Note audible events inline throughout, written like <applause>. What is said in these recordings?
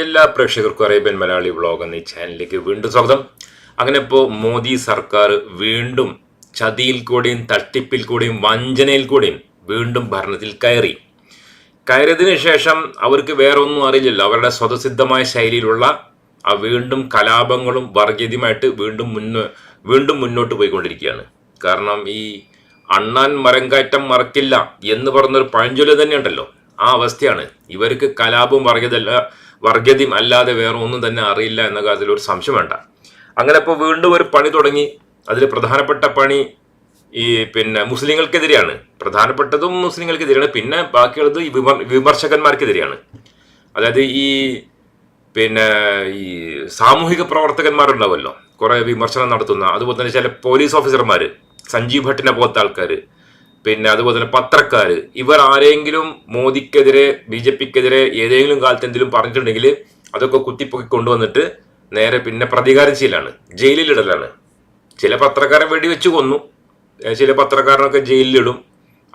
എല്ലാ പ്രേക്ഷകർക്കും Arabian Malayali vlog എന്ന ഈ ചാനലിലേക്ക് വീണ്ടും സ്വാഗതം. അങ്ങനെ ഇപ്പോൾ മോദി സർക്കാർ വീണ്ടും ചതിയിൽ കൂടെയും തട്ടിപ്പിൽ കൂടെയും വഞ്ചനയിൽ കൂടെയും വീണ്ടും ഭരണത്തിൽ കയറി. കയറിയതിനു ശേഷം അവർക്ക് വേറെ ഒന്നും അറിയില്ലല്ലോ. അവരുടെ സ്വതസിദ്ധമായ ശൈലിയിലുള്ള ആ വീണ്ടും കലാപങ്ങളും വർഗീയതയുമായിട്ട് വീണ്ടും മുന്നോ വീണ്ടും മുന്നോട്ട് പോയിക്കൊണ്ടിരിക്കുകയാണ്. കാരണം ഈ അണ്ണാൻ മരം മറക്കില്ല എന്ന് പറഞ്ഞൊരു പഴഞ്ചൊല്ല് തന്നെയുണ്ടല്ലോ. ആ അവസ്ഥയാണ്. ഇവർക്ക് കലാപം വർഗീയതല്ല വർഗീയതയും അല്ലാതെ വേറെ ഒന്നും തന്നെ അറിയില്ല എന്ന കാര്യത്തിൽ ഒരു സംശയം വേണ്ട. അങ്ങനെ ഇപ്പോൾ വീണ്ടും ഒരു പണി തുടങ്ങി. അതിൽ പ്രധാനപ്പെട്ട പണി ഈ പിന്നെ മുസ്ലിങ്ങൾക്കെതിരെയാണ്. പ്രധാനപ്പെട്ടതും മുസ്ലിങ്ങൾക്കെതിരെയാണ്. പിന്നെ ബാക്കിയുള്ളത് ഈ വിമർ വിമർശകന്മാർക്കെതിരെയാണ്. അതായത് ഈ പിന്നെ ഈ സാമൂഹിക പ്രവർത്തകന്മാരുണ്ടാവുമല്ലോ കുറെ വിമർശനം നടത്തുന്ന അതുപോലെ തന്നെ ചില പോലീസ് ഓഫീസർമാർ സഞ്ജീവ് ഭട്ടിനെ പോലത്തെ ആൾക്കാർ പിന്നെ അതുപോലെ തന്നെ പത്രക്കാർ ഇവർ ആരെങ്കിലും മോദിക്കെതിരെ ബി ജെ പിക്കെതിരെ ഏതെങ്കിലും കാലത്ത് എന്തെങ്കിലും പറഞ്ഞിട്ടുണ്ടെങ്കിൽ അതൊക്കെ കുത്തിപ്പൊക്കി കൊണ്ടുവന്നിട്ട് നേരെ പിന്നെ പ്രതികാരം ചെയ്യലാണ്. ജയിലിലിടലാണ് ചില പത്രക്കാരെ വെടിവെച്ച് കൊന്നു. ചില പത്രക്കാരനൊക്കെ ജയിലിലിടും.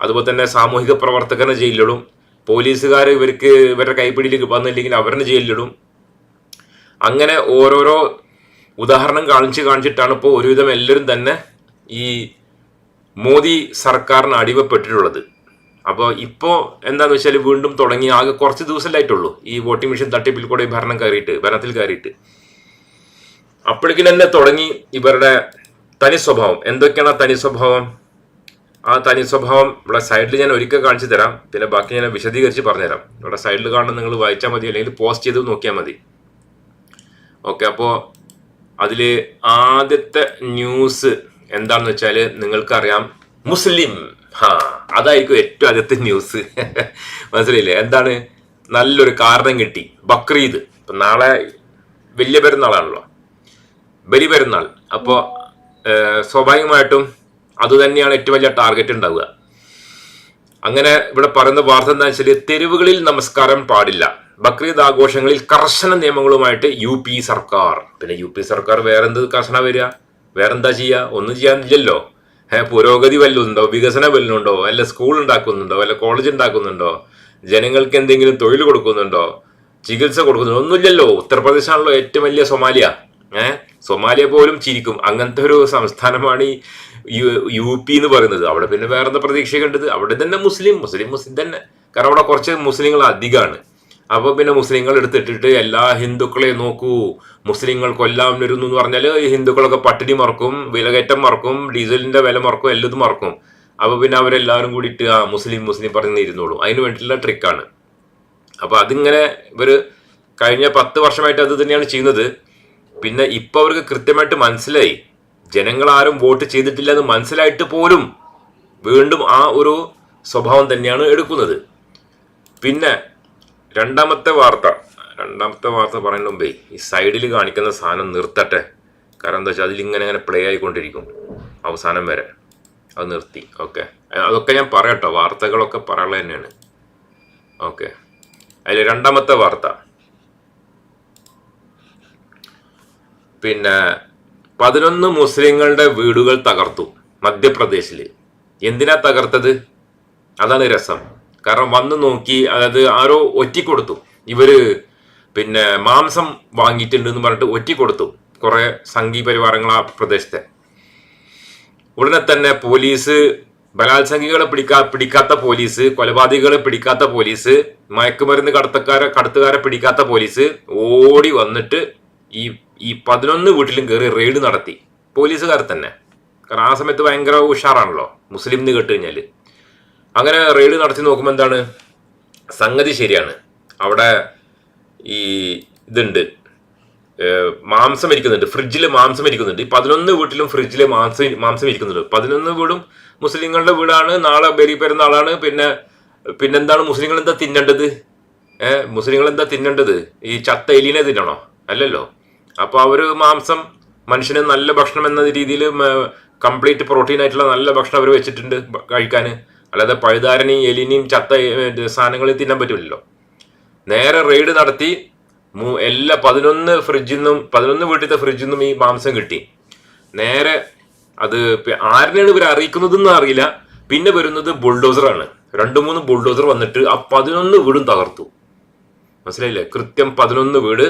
അതുപോലെ തന്നെ സാമൂഹിക പ്രവർത്തകനെ ജയിലിലിടും. പോലീസുകാർ ഇവർക്ക് ഇവരുടെ കൈപ്പിടിയിൽ വന്നില്ലെങ്കിൽ അവരെ ജയിലിലിടും. അങ്ങനെ ഓരോരോ ഉദാഹരണം കാണിച്ച് കാണിച്ചിട്ടാണ് ഇപ്പോൾ ഒരുവിധം എല്ലാവരും തന്നെ ഈ മോദി സർക്കാരിന് അടിവപ്പെട്ടിട്ടുള്ളത് അപ്പോൾ ഇപ്പോൾ എന്താണെന്ന് വെച്ചാൽ വീണ്ടും തുടങ്ങി ആകെ കുറച്ച് ദിവസമല്ലായിട്ടുള്ളൂ. ഈ വോട്ടിംഗ് മെഷീൻ തട്ടിപ്പിൽ കൂടെ ഭരണം കയറിയിട്ട് ഭരണത്തിൽ കയറിയിട്ട്. അപ്പോഴേക്കും തന്നെ തുടങ്ങി ഇവരുടെ തനി സ്വഭാവം. എന്തൊക്കെയാണ് തനി സ്വഭാവം? ആ തനി സ്വഭാവം ഇവിടെ സൈഡിൽ ഞാൻ ഒരിക്കൽ കാണിച്ചു തരാം. പിന്നെ ബാക്കി ഞാൻ വിശദീകരിച്ച് പറഞ്ഞുതരാം. ഇവിടെ സൈഡിൽ കാണുന്ന നിങ്ങൾ വായിച്ചാൽ മതി അല്ലെങ്കിൽ പോസ്റ്റ് ചെയ്ത് നോക്കിയാൽ മതി. ഓക്കെ അപ്പോൾ അതിൽ ആദ്യത്തെ ന്യൂസ് എന്താണെന്ന് വെച്ചാൽ നിങ്ങൾക്കറിയാം മുസ്ലിം. ഹാ അതായിരിക്കും ഏറ്റവും ആദ്യത്തെ ന്യൂസ് <laughs> മനസ്സിലായില്ലേ? എന്താണ്? നല്ലൊരു കാരണം കിട്ടി. ബക്രീദ്. ഇപ്പം നാളെ വലിയ പെരുന്നാളാണല്ലോ. ബലി പെരുന്നാൾ. അപ്പോൾ സ്വാഭാവികമായിട്ടും അതുതന്നെയാണ് ഏറ്റവും വലിയ ടാർഗറ്റ് ഉണ്ടാവുക. അങ്ങനെ ഇവിടെ പറയുന്ന വാർത്ത എന്താ വെച്ചാൽ തെരുവുകളിൽ നമസ്കാരം പാടില്ല. ബക്രീദ് ആഘോഷങ്ങളിൽ കർശന നിയമങ്ങളുമായിട്ട് യു സർക്കാർ. പിന്നെ യു സർക്കാർ വേറെന്ത് കർശന വരിക? വേറെന്താ ചെയ്യുക ഒന്നും ചെയ്യാനില്ലല്ലോ. പുരോഗതി വല്ലതുണ്ടോ? വികസനം വല്ലതുണ്ടോ? വല്ല സ്കൂൾ ഉണ്ടാക്കുന്നുണ്ടോ? വല്ല കോളേജ് ഉണ്ടാക്കുന്നുണ്ടോ? ജനങ്ങൾക്ക് എന്തെങ്കിലും തൊഴിൽ കൊടുക്കുന്നുണ്ടോ? ചികിത്സ കൊടുക്കുന്നുണ്ടോ? ഒന്നുമില്ലല്ലോ. ഉത്തർപ്രദേശാണല്ലോ ഏറ്റവും വലിയ സൊമാലിയ. ഏഹ് സൊമാലിയ പോലും ചിരിക്കും. അങ്ങനത്തെ ഒരു സംസ്ഥാനമാണ് ഈ യു യു പി എന്ന് പറയുന്നത്. അവിടെ പിന്നെ വേറെ എന്താ പ്രതീക്ഷ കണ്ടത്? അവിടെ തന്നെ മുസ്ലിം. മുസ്ലിം മുസ്ലിം തന്നെ. കാരണം അവിടെ കുറച്ച് മുസ്ലിങ്ങൾ അധികമാണ് അപ്പോൾ പിന്നെ മുസ്ലിങ്ങൾ എടുത്തിട്ടിട്ട് എല്ലാ ഹിന്ദുക്കളെയും നോക്കൂ. മുസ്ലിങ്ങൾ കൊല്ലാൻ വരുന്നു എന്ന് പറഞ്ഞാൽ ഹിന്ദുക്കളൊക്കെ പട്ടിണി മറക്കും വിലകയറ്റം മറക്കും ഡീസലിന്റെ വില മറക്കും എല്ലതും മറക്കും. അപ്പോൾ പിന്നെ അവരെല്ലാവരും കൂടിയിട്ട് ആ മുസ്ലിം മുസ്ലിം പറഞ്ഞ് ഇരുന്നോളൂ. അതിന് വേണ്ടിയിട്ടുള്ള ട്രിക്കാണ്. അപ്പോൾ അതിങ്ങനെ ഇവർ കഴിഞ്ഞ പത്ത് വർഷമായിട്ട് അത് തന്നെയാണ് ചെയ്യുന്നത്. പിന്നെ ഇപ്പൊ അവർക്ക് കൃത്യമായിട്ട് മനസ്സിലായി. ജനങ്ങൾ ആരും വോട്ട് ചെയ്തിട്ടില്ല എന്ന് മനസ്സിലായിട്ട് പോലും വീണ്ടും ആ ഒരു സ്വഭാവം തന്നെയാണ് എടുക്കുന്നത്. പിന്നെ രണ്ടാമത്തെ വാർത്ത. രണ്ടാമത്തെ വാർത്ത പറയുന്ന മുമ്പേ ഈ സൈഡിൽ കാണിക്കുന്ന സാധനം നിർത്തട്ടെ. കാരണം എന്താ വെച്ചാൽ അതിലിങ്ങനെ ഇങ്ങനെ പ്ലേ ആയിക്കൊണ്ടിരിക്കും. അവസാനം വരെ. അത് നിർത്തി. ഓക്കെ അതൊക്കെ ഞാൻ പറയട്ടോ. വാർത്തകളൊക്കെ പറയാനുള്ളത് തന്നെയാണ്. ഓക്കെ അതിൽ രണ്ടാമത്തെ വാർത്ത. പിന്നെ പതിനൊന്ന് മുസ്ലിങ്ങളുടെ വീടുകൾ തകർത്തു മധ്യപ്രദേശിൽ എന്തിനാ തകർത്തത്? അതാണ് രസം. കാരണം വന്ന് നോക്കി അതായത് ആരോ ഒറ്റിക്കൊടുത്തു. ഇവർ പിന്നെ മാംസം വാങ്ങിയിട്ടുണ്ട് എന്ന് പറഞ്ഞിട്ട് ഒറ്റിക്കൊടുത്തു കുറെ സംഘി പരിവാരങ്ങൾ ആ പ്രദേശത്തെ. ഉടനെ തന്നെ പോലീസ് ബലാത്സംഗികളെ പിടിക്കാ പിടിക്കാത്ത പോലീസ് കൊലപാതകികളെ പിടിക്കാത്ത പോലീസ് മയക്കുമരുന്ന് കടത്തക്കാരെ കടത്തുകാരെ പിടിക്കാത്ത പോലീസ് ഓടി വന്നിട്ട് ഈ ഈ പതിനൊന്ന് വീട്ടിലും കയറി റെയ്ഡ് നടത്തി. പോലീസുകാർ തന്നെ. കാരണം ആ സമയത്ത് ഭയങ്കര ഉഷാറാണല്ലോ മുസ്ലിം എന്ന് കേട്ട് കഴിഞ്ഞാൽ അങ്ങനെ റെയ്ഡ് നടത്തി നോക്കുമ്പോൾ എന്താണ്? സംഗതി ശരിയാണ്. അവിടെ ഈ ഇതുണ്ട്. മാംസം ഇരിക്കുന്നുണ്ട്. ഫ്രിഡ്ജിൽ മാംസം ഇരിക്കുന്നുണ്ട്. ഈ പതിനൊന്ന് വീട്ടിലും ഫ്രിഡ്ജിൽ മാംസം മാംസം ഇരിക്കുന്നുണ്ട്. പതിനൊന്ന് വീടും മുസ്ലിങ്ങളുടെ വീടാണ്. നാളെ ബലി പെരുന്നാളാണ് പിന്നെ പിന്നെന്താണ് മുസ്ലിങ്ങൾ എന്താ തിന്നേണ്ടത്? ഏഹ് മുസ്ലിങ്ങൾ എന്താ തിന്നേണ്ടത്? ഈ ചത്ത എലിനെ തിന്നണോ? അല്ലല്ലോ. അപ്പോൾ അവർ മാംസം മനുഷ്യന് നല്ല ഭക്ഷണം എന്ന രീതിയിൽ കംപ്ലീറ്റ് പ്രോട്ടീൻ ആയിട്ടുള്ള നല്ല ഭക്ഷണം അവർ വെച്ചിട്ടുണ്ട് കഴിക്കാന്. അല്ലാതെ പഴുതാരനെയും എലിനെയും ചത്ത സാധനങ്ങളിൽ തിന്നാൻ പറ്റില്ലല്ലോ നേരെ റെയ്ഡ് നടത്തി എല്ലാ പതിനൊന്ന് ഫ്രിഡ്ജിൽ നിന്നും പതിനൊന്ന് വീട്ടിലത്തെ ഫ്രിഡ്ജിൽ നിന്നും ഈ മാംസം കിട്ടി. നേരെ അത് ആരിനെയാണ് ഇവർ അറിയിക്കുന്നതെന്ന് അറിയില്ല. പിന്നെ വരുന്നത് ബുൾഡോസറാണ് രണ്ട് മൂന്ന് ബുൾഡോസർ വന്നിട്ട് ആ പതിനൊന്ന് വീടും തകർത്തു. മനസ്സിലായില്ലേ? കൃത്യം പതിനൊന്ന് വീട്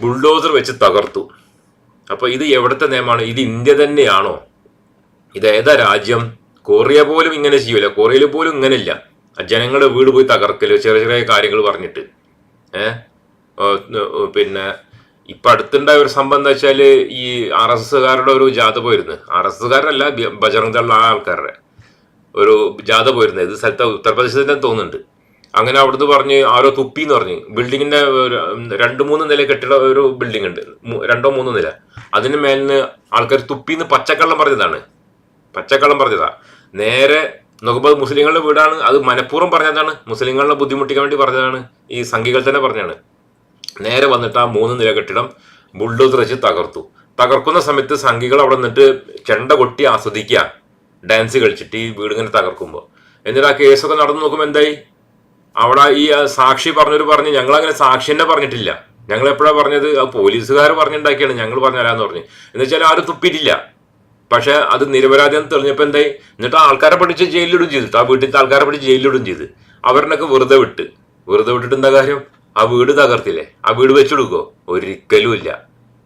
ബുൾഡോസർ വെച്ച് തകർത്തു. അപ്പോൾ ഇത് എവിടുത്തെ നിയമമാണ്? ഇത് ഇന്ത്യ തന്നെയാണോ? ഇത് ഏതാ രാജ്യം? കൊറിയ പോലും ഇങ്ങനെ ചെയ്യൂല. കൊറിയയിൽ പോലും ഇങ്ങനെയില്ല. ജനങ്ങളുടെ വീട് പോയി തകർക്കൽ ചെറിയ ചെറിയ കാര്യങ്ങൾ പറഞ്ഞിട്ട്. ഏഹ് പിന്നെ ഇപ്പൊ അടുത്തുണ്ടായ ഒരു സംഭവം എന്താ വെച്ചാൽ ഈ ആർ എസ് എസ്സുകാരുടെ ഒരു ജാഥ പോയിരുന്നു. ആർ എസ് എസ്സുകാരല്ല ബജറംഗ് ആ ആൾക്കാരുടെ. ഒരു ജാഥ പോയിരുന്നു. ഇത് സ്ഥലത്ത് ഉത്തർപ്രദേശിൽ തന്നെ തോന്നുന്നുണ്ട്. അങ്ങനെ അവിടുന്ന് പറഞ്ഞ് ആരോ തുപ്പി എന്ന് പറഞ്ഞ് ബിൽഡിങ്ങിന്റെ രണ്ട് മൂന്ന് നില കെട്ടിട ഒരു ബിൽഡിംഗ് ഉണ്ട് രണ്ടോ മൂന്നോ നില. അതിന് മേലിന് ആൾക്കാർ തുപ്പിന്ന് പച്ചക്കള്ളം പറഞ്ഞതാണ്. പച്ചക്കള്ളം പറഞ്ഞതാ. നേരെ നോക്കുമ്പോൾ മുസ്ലിങ്ങളുടെ വീടാണ്. അത് മനഃപൂർവം പറഞ്ഞതാണ്. മുസ്ലിങ്ങളെ ബുദ്ധിമുട്ടിക്കാൻ വേണ്ടി പറഞ്ഞതാണ്. ഈ സംഘികൾ തന്നെ പറഞ്ഞാണ്. നേരെ വന്നിട്ട് ആ മൂന്ന് നില കെട്ടിടം ബുൾഡോസർ വെച്ച് തകർത്തു. തകർക്കുന്ന സമയത്ത് സംഘികൾ അവിടെ നിന്നിട്ട് ചെണ്ട കൊട്ടി ആസ്വദിക്കുക. ഡാൻസ് കളിച്ചിട്ട് ഈ വീട് ഇങ്ങനെ തകർക്കുമ്പോൾ എന്നിട്ട് ആ കേസൊക്കെ നടന്നു നോക്കുമ്പോൾ എന്തായി? അവിടെ ഈ സാക്ഷി പറഞ്ഞൊരു പറഞ്ഞ് ഞങ്ങൾ അങ്ങനെ സാക്ഷി തന്നെ പറഞ്ഞിട്ടില്ല. ഞങ്ങൾ എപ്പോഴാണ് പറഞ്ഞത്? ആ പോലീസുകാർ പറഞ്ഞുണ്ടാക്കിയാണ്. ഞങ്ങൾ പറഞ്ഞുതരാന്ന് പറഞ്ഞു. എന്ന് വെച്ചാൽ ആരും തുപ്പിയിട്ടില്ല. പക്ഷെ അത് നിരപരാധി എന്ന് തെളിഞ്ഞപ്പോൾ എന്തായി? എന്നിട്ട് ആൾക്കാരെ പഠിച്ച് ജയിലിലിടും ചെയ്തു. ആ വീട്ടിലത്തെ ആൾക്കാരെ പഠിച്ച് ജയിലിലിടും ചെയ്ത്. അവരിനൊക്കെ വെറുതെ വിട്ട്. വെറുതെ വിട്ടിട്ട് എന്താ കാര്യം? ആ വീട് തകർത്തില്ലേ? ആ വീട് വെച്ചെടുക്കോ ഒരിക്കലും ഇല്ല.